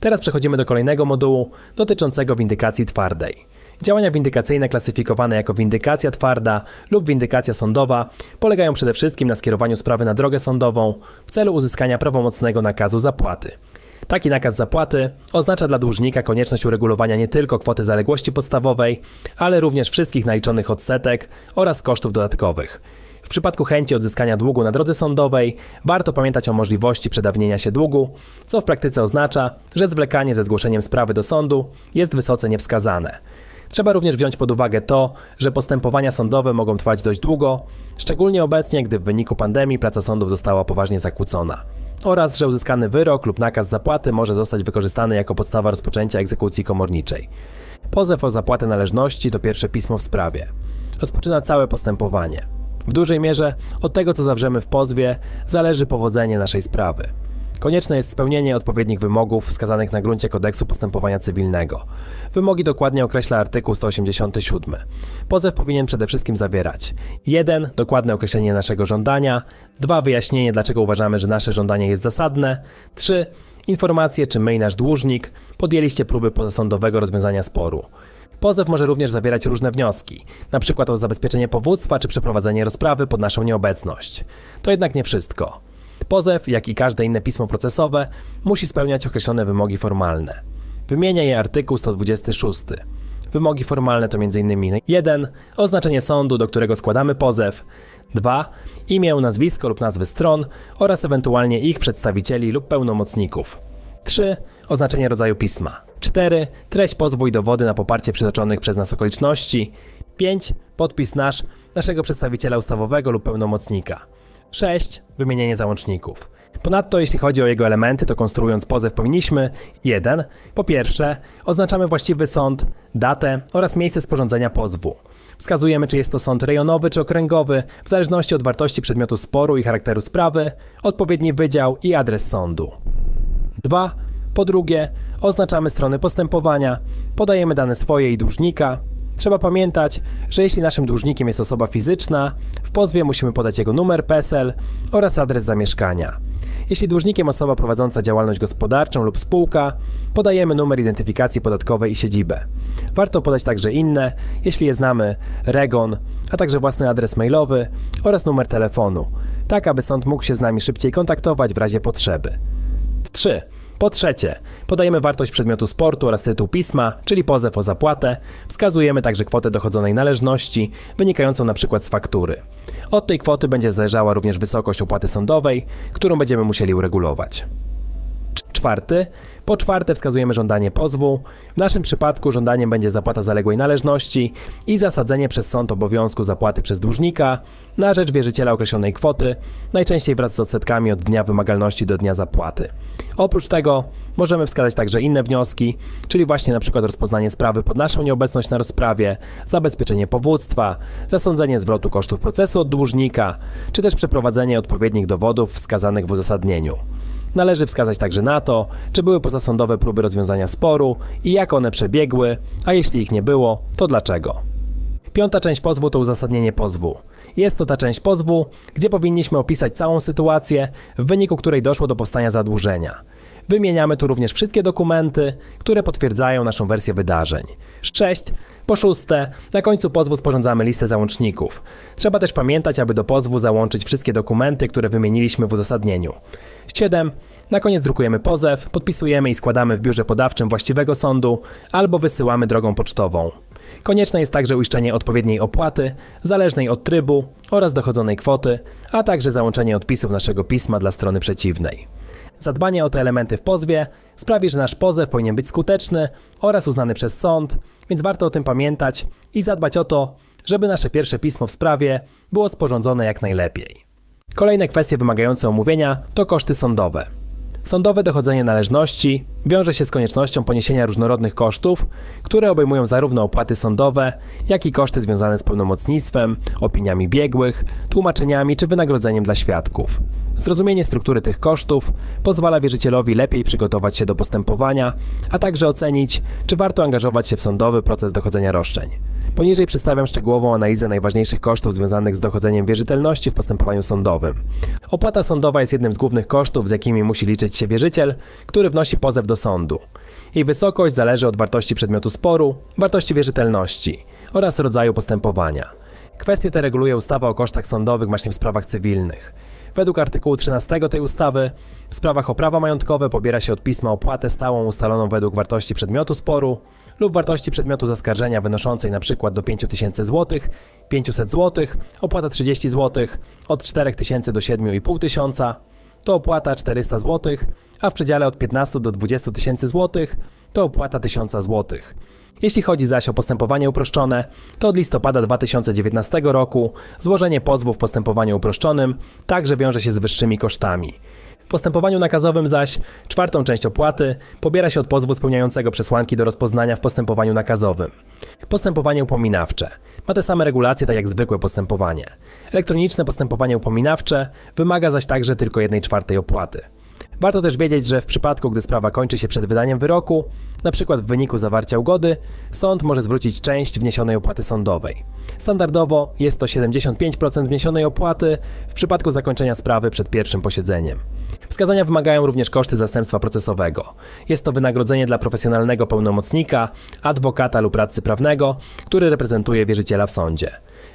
Teraz przechodzimy do kolejnego modułu dotyczącego windykacji twardej. Działania windykacyjne klasyfikowane jako windykacja twarda lub windykacja sądowa polegają przede wszystkim na skierowaniu sprawy na drogę sądową w celu uzyskania prawomocnego nakazu zapłaty. Taki nakaz zapłaty oznacza dla dłużnika konieczność uregulowania nie tylko kwoty zaległości podstawowej, ale również wszystkich naliczonych odsetek oraz kosztów dodatkowych. W przypadku chęci odzyskania długu na drodze sądowej warto pamiętać o możliwości przedawnienia się długu, co w praktyce oznacza, że zwlekanie ze zgłoszeniem sprawy do sądu jest wysoce niewskazane. Trzeba również wziąć pod uwagę to, że postępowania sądowe mogą trwać dość długo, szczególnie obecnie, gdy w wyniku pandemii praca sądów została poważnie zakłócona. Oraz, że uzyskany wyrok lub nakaz zapłaty może zostać wykorzystany jako podstawa rozpoczęcia egzekucji komorniczej. Pozew o zapłatę należności to pierwsze pismo w sprawie. Rozpoczyna całe postępowanie. W dużej mierze od tego, co zawrzemy w pozwie, zależy powodzenie naszej sprawy. Konieczne jest spełnienie odpowiednich wymogów wskazanych na gruncie kodeksu postępowania cywilnego. Wymogi dokładnie określa artykuł 187. Pozew powinien przede wszystkim zawierać 1. Dokładne określenie naszego żądania, 2. Wyjaśnienie, dlaczego uważamy, że nasze żądanie jest zasadne, 3. Informacje, czy my i nasz dłużnik podjęliście próby pozasądowego rozwiązania sporu. Pozew może również zawierać różne wnioski, np. o zabezpieczenie powództwa czy przeprowadzenie rozprawy pod naszą nieobecność. To jednak nie wszystko. Pozew, jak i każde inne pismo procesowe, musi spełniać określone wymogi formalne. Wymienia je artykuł 126. Wymogi formalne to m.in. 1. Oznaczenie sądu, do którego składamy pozew. 2. Imię, nazwisko lub nazwy stron oraz ewentualnie ich przedstawicieli lub pełnomocników. 3. Oznaczenie rodzaju pisma. 4. Treść pozwu i dowody na poparcie przytoczonych przez nas okoliczności. 5. Podpis nasz, naszego przedstawiciela ustawowego lub pełnomocnika. 6. Wymienienie załączników. Ponadto, jeśli chodzi o jego elementy, to konstruując pozew powinniśmy 1. Po pierwsze, oznaczamy właściwy sąd, datę oraz miejsce sporządzenia pozwu. Wskazujemy, czy jest to sąd rejonowy czy okręgowy, w zależności od wartości przedmiotu sporu i charakteru sprawy, odpowiedni wydział i adres sądu. 2. Po drugie, oznaczamy strony postępowania, podajemy dane swoje i dłużnika. Trzeba pamiętać, że jeśli naszym dłużnikiem jest osoba fizyczna, w pozwie musimy podać jego numer PESEL oraz adres zamieszkania. Jeśli dłużnikiem osoba prowadząca działalność gospodarczą lub spółka, podajemy numer identyfikacji podatkowej i siedzibę. Warto podać także inne, jeśli je znamy, REGON, a także własny adres mailowy oraz numer telefonu, tak aby sąd mógł się z nami szybciej kontaktować w razie potrzeby. 3. Po trzecie, podajemy wartość przedmiotu sportu oraz tytuł pisma, czyli pozew o zapłatę. Wskazujemy także kwotę dochodzonej należności, wynikającą np. z faktury. Od tej kwoty będzie zależała również wysokość opłaty sądowej, którą będziemy musieli uregulować. Cz- Czwarty. Po czwarte wskazujemy żądanie pozwu. W naszym przypadku żądaniem będzie zapłata zaległej należności i zasadzenie przez sąd obowiązku zapłaty przez dłużnika na rzecz wierzyciela określonej kwoty, najczęściej wraz z odsetkami od dnia wymagalności do dnia zapłaty. Oprócz tego możemy wskazać także inne wnioski, czyli właśnie na przykład rozpoznanie sprawy pod naszą nieobecność na rozprawie, zabezpieczenie powództwa, zasądzenie zwrotu kosztów procesu od dłużnika, czy też przeprowadzenie odpowiednich dowodów wskazanych w uzasadnieniu. Należy wskazać także na to, czy były pozasądowe próby rozwiązania sporu i jak one przebiegły, a jeśli ich nie było, to dlaczego. Piąta część pozwu to uzasadnienie pozwu. Jest to ta część pozwu, gdzie powinniśmy opisać całą sytuację, w wyniku której doszło do powstania zadłużenia. Wymieniamy tu również wszystkie dokumenty, które potwierdzają naszą wersję wydarzeń. 6. Po szóste, na końcu pozwu sporządzamy listę załączników. Trzeba też pamiętać, aby do pozwu załączyć wszystkie dokumenty, które wymieniliśmy w uzasadnieniu. 7. Na koniec drukujemy pozew, podpisujemy i składamy w biurze podawczym właściwego sądu albo wysyłamy drogą pocztową. Konieczne jest także uiszczenie odpowiedniej opłaty, zależnej od trybu oraz dochodzonej kwoty, a także załączenie odpisów naszego pisma dla strony przeciwnej. Zadbanie o te elementy w pozwie sprawi, że nasz pozew powinien być skuteczny oraz uznany przez sąd, więc warto o tym pamiętać i zadbać o to, żeby nasze pierwsze pismo w sprawie było sporządzone jak najlepiej. Kolejne kwestie wymagające omówienia to koszty sądowe. Sądowe dochodzenie należności wiąże się z koniecznością poniesienia różnorodnych kosztów, które obejmują zarówno opłaty sądowe, jak i koszty związane z pełnomocnictwem, opiniami biegłych, tłumaczeniami czy wynagrodzeniem dla świadków. Zrozumienie struktury tych kosztów pozwala wierzycielowi lepiej przygotować się do postępowania, a także ocenić, czy warto angażować się w sądowy proces dochodzenia roszczeń. Poniżej przedstawiam szczegółową analizę najważniejszych kosztów związanych z dochodzeniem wierzytelności w postępowaniu sądowym. Opłata sądowa jest jednym z głównych kosztów, z jakimi musi liczyć się wierzyciel, który wnosi pozew do sądu. Jej wysokość zależy od wartości przedmiotu sporu, wartości wierzytelności oraz rodzaju postępowania. Kwestie te reguluje ustawa o kosztach sądowych właśnie w sprawach cywilnych. Według artykułu 13 tej ustawy w sprawach o prawa majątkowe pobiera się od pisma opłatę stałą ustaloną według wartości przedmiotu sporu lub wartości przedmiotu zaskarżenia wynoszącej np. do 5000 zł, 500 zł, opłata 30 zł, od 4000 do 7500 to opłata 400 zł, a w przedziale od 15 do 20 tysięcy zł to opłata 1000 zł. Jeśli chodzi zaś o postępowanie uproszczone, to od listopada 2019 roku złożenie pozwu w postępowaniu uproszczonym także wiąże się z wyższymi kosztami. W postępowaniu nakazowym zaś czwartą część opłaty pobiera się od pozwu spełniającego przesłanki do rozpoznania w postępowaniu nakazowym. Postępowanie upominawcze ma te same regulacje tak jak zwykłe postępowanie. Elektroniczne postępowanie upominawcze wymaga zaś także tylko 1 czwartej opłaty. Warto też wiedzieć, że w przypadku, gdy sprawa kończy się przed wydaniem wyroku, np. w wyniku zawarcia ugody, sąd może zwrócić część wniesionej opłaty sądowej. Standardowo jest to 75% wniesionej opłaty w przypadku zakończenia sprawy przed pierwszym posiedzeniem. Wskazania wymagają również koszty zastępstwa procesowego. Jest to wynagrodzenie dla profesjonalnego pełnomocnika, adwokata lub radcy prawnego, który reprezentuje wierzyciela w sądzie.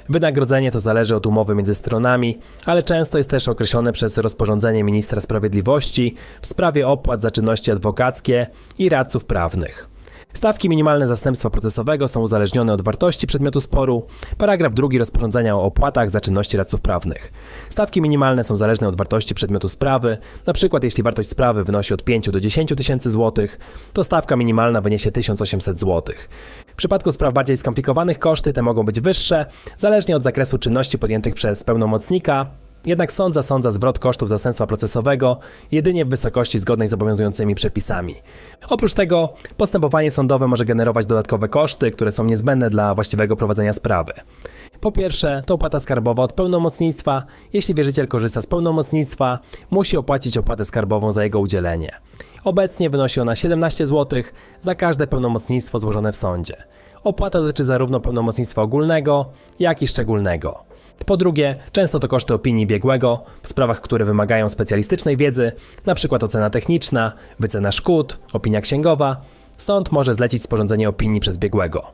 Wynagrodzenie to zależy od umowy między stronami, ale często jest też określone przez rozporządzenie ministra sprawiedliwości w sprawie opłat za czynności adwokackie i radców prawnych. Stawki minimalne zastępstwa procesowego są uzależnione od wartości przedmiotu sporu. Paragraf drugi rozporządzenia o opłatach za czynności radców prawnych. Stawki minimalne są zależne od wartości przedmiotu sprawy. Na przykład jeśli wartość sprawy wynosi od 5 do 10 tysięcy złotych, to stawka minimalna wyniesie 1800 złotych. W przypadku spraw bardziej skomplikowanych koszty te mogą być wyższe, zależnie od zakresu czynności podjętych przez pełnomocnika, jednak sąd zasądza zwrot kosztów zastępstwa procesowego jedynie w wysokości zgodnej z obowiązującymi przepisami. Oprócz tego postępowanie sądowe może generować dodatkowe koszty, które są niezbędne dla właściwego prowadzenia sprawy. Po pierwsze, to opłata skarbowa od pełnomocnictwa. Jeśli wierzyciel korzysta z pełnomocnictwa, musi opłacić opłatę skarbową za jego udzielenie. Obecnie wynosi ona 17 zł za każde pełnomocnictwo złożone w sądzie. Opłata dotyczy zarówno pełnomocnictwa ogólnego, jak i szczególnego. Po drugie, często to koszty opinii biegłego w sprawach, które wymagają specjalistycznej wiedzy, np. ocena techniczna, wycena szkód, opinia księgowa. Sąd może zlecić sporządzenie opinii przez biegłego.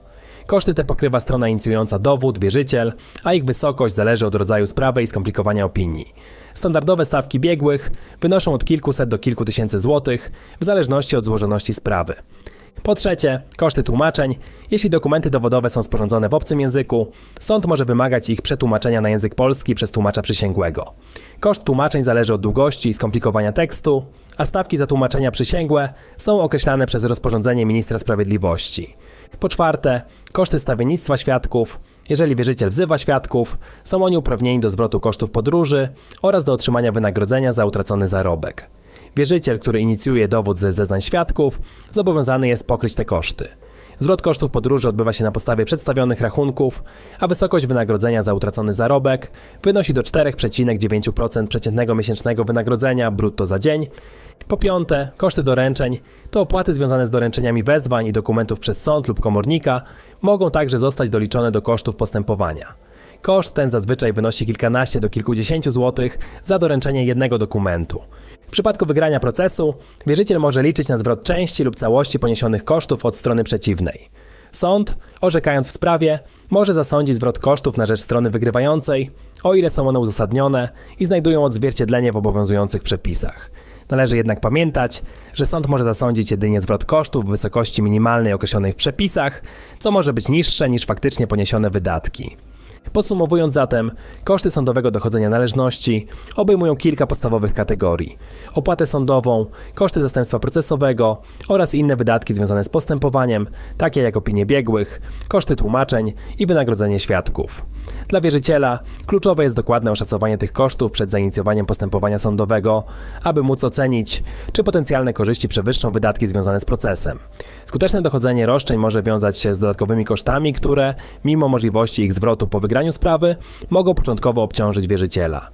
Koszty te pokrywa strona inicjująca dowód, wierzyciel, a ich wysokość zależy od rodzaju sprawy i skomplikowania opinii. Standardowe stawki biegłych wynoszą od kilkuset do kilku tysięcy złotych w zależności od złożoności sprawy. Po trzecie, koszty tłumaczeń. Jeśli dokumenty dowodowe są sporządzone w obcym języku, sąd może wymagać ich przetłumaczenia na język polski przez tłumacza przysięgłego. Koszt tłumaczeń zależy od długości i skomplikowania tekstu, a stawki za tłumaczenia przysięgłe są określane przez rozporządzenie ministra sprawiedliwości. Po czwarte, koszty stawiennictwa świadków. Jeżeli wierzyciel wzywa świadków, są oni uprawnieni do zwrotu kosztów podróży oraz do otrzymania wynagrodzenia za utracony zarobek. Wierzyciel, który inicjuje dowód ze zeznań świadków, zobowiązany jest pokryć te koszty. Zwrot kosztów podróży odbywa się na podstawie przedstawionych rachunków, a wysokość wynagrodzenia za utracony zarobek wynosi do 4,9% przeciętnego miesięcznego wynagrodzenia brutto za dzień. Po piąte, koszty doręczeń to opłaty związane z doręczeniami wezwań i dokumentów przez sąd lub komornika mogą także zostać doliczone do kosztów postępowania. Koszt ten zazwyczaj wynosi kilkanaście do kilkudziesięciu złotych za doręczenie jednego dokumentu. W przypadku wygrania procesu, wierzyciel może liczyć na zwrot części lub całości poniesionych kosztów od strony przeciwnej. Sąd, orzekając w sprawie, może zasądzić zwrot kosztów na rzecz strony wygrywającej, o ile są one uzasadnione i znajdują odzwierciedlenie w obowiązujących przepisach. Należy jednak pamiętać, że sąd może zasądzić jedynie zwrot kosztów w wysokości minimalnej określonej w przepisach, co może być niższe niż faktycznie poniesione wydatki. Podsumowując zatem, koszty sądowego dochodzenia należności obejmują kilka podstawowych kategorii: opłatę sądową, koszty zastępstwa procesowego oraz inne wydatki związane z postępowaniem, takie jak opinie biegłych, koszty tłumaczeń i wynagrodzenie świadków. Dla wierzyciela kluczowe jest dokładne oszacowanie tych kosztów przed zainicjowaniem postępowania sądowego, aby móc ocenić, czy potencjalne korzyści przewyższą wydatki związane z procesem. Skuteczne dochodzenie roszczeń może wiązać się z dodatkowymi kosztami, które, mimo możliwości ich zwrotu po wygraniu sprawy, mogą początkowo obciążyć wierzyciela.